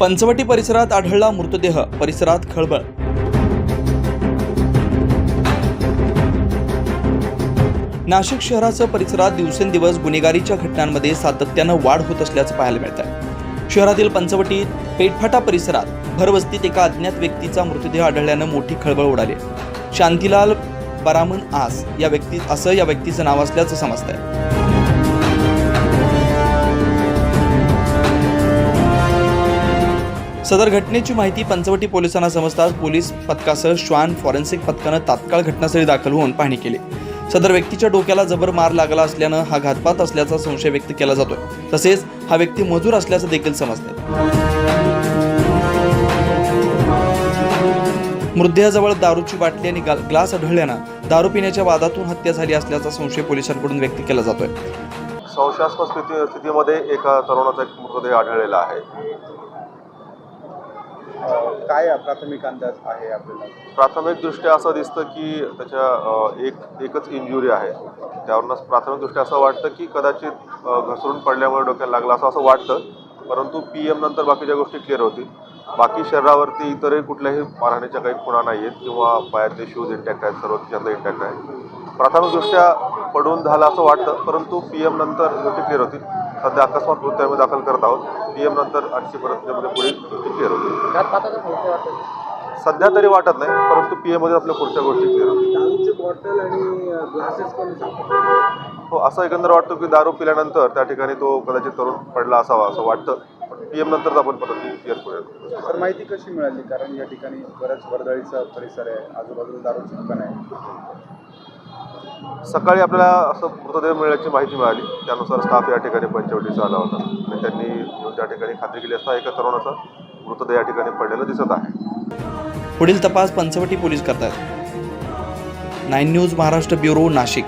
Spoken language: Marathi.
पंचवटी परिसरात आढळला मृतदेह. परिसरात खळबळ. नाशिक शहरासह परिसरात दिवसेंदिवस गुन्हेगारीच्या घटनांमध्ये सातत्यानं वाढ होत असल्याचं पाहायला मिळत आहे शहरातील पंचवटीत पेटफाटा परिसरात भरवस्तीत एका अज्ञात व्यक्तीचा मृतदेह आढळल्यानं मोठी खळबळ उडाली. शांतीलाल बरामन आस या व्यक्ती असं या व्यक्तीचं नाव असल्याचं समजतंय. सदर घटनेची माहिती पंचवटी पोलिसांना समजताच पोलीस पथकासह श्वान फॉरेन्सिक पथकानं तात्काळ घटनास्थळी दाखल होऊन पाहणी केली. सदर व्यक्तीच्या डोक्याला जबर मार लागला असल्यानं हा घातपात असल्याचा संशय व्यक्त केला जातोय. तसेच हा व्यक्ती मजूर असल्याचं देखील समजते मृतदेहाजवळ दारूची बाटली आणि ग्लास आढळल्यानं दारू पिण्याच्या वादातून हत्या झाली असल्याचा संशय पोलिसांकडून व्यक्त केला जातोय. संशयास्पद स्थिती स्थितीमध्ये एका तरुणाचा एक मृतदेह आढळलेला आहे. काय प्राथमिक अंदाज आहे आपल्याला? प्राथमिकदृष्ट्या असं दिसतं की त्याच्या एक एकच इंजुरी आहे. त्यावरूनच प्राथमिकदृष्ट्या असं वाटतं की कदाचित घसरून पडल्यामुळे डोक्याला लागला असं असं वाटतं. परंतु पी एम नंतर बाकीच्या गोष्टी क्लिअर होतील. बाकी शरीरावरती इतरही कुठल्याही मारहाणीच्या काही खुणा नाही आहेत किंवा पायातले शूज इंटॅक्ट आहेत सर्व खिशातलं इंटॅक्ट आहे. प्राथमिकदृष्ट्या पडून झालं असं वाटतं परंतु पी एम नंतर गोष्टी क्लिअर होतील. सध्या अकस्मात मृत्यू आम्ही दाखल करत आहोत. पी एम नंतर आठशे पर्यंतमध्ये पुढील गोष्टी क्लिअर होतील सध्या तरी वाटत नाही परंतु पी एमध्ये आपल्या पुढच्या गोष्टी क्लिअर होतील. हो असं एकंदर वाटतं की दारू पिल्यानंतर त्या ठिकाणी तो कदाचित तरुण पडला असावा असं वाटतं. पण पी एम नंतरच आपण परत क्लिअर करूया तर माहिती कशी मिळाली? कारण या ठिकाणी बऱ्याच वर्दळीचा परिसर आहे. आजूबाजूला दारूची दुकान आहे. सकाळी आपल्याला असं मृतदेह मिळाल्याची माहिती मिळाली. त्यानुसार स्टाफ या ठिकाणी पंचवटीचा आला होता. आणि त्यांनी येऊन त्या ठिकाणी खात्री केली असता एका तरुणाचा मृतदेह या ठिकाणी पडलेला दिसत आहे. पुढील तपास पंचवटी पोलीस करतात nine news Maharashtra bureau Nashik.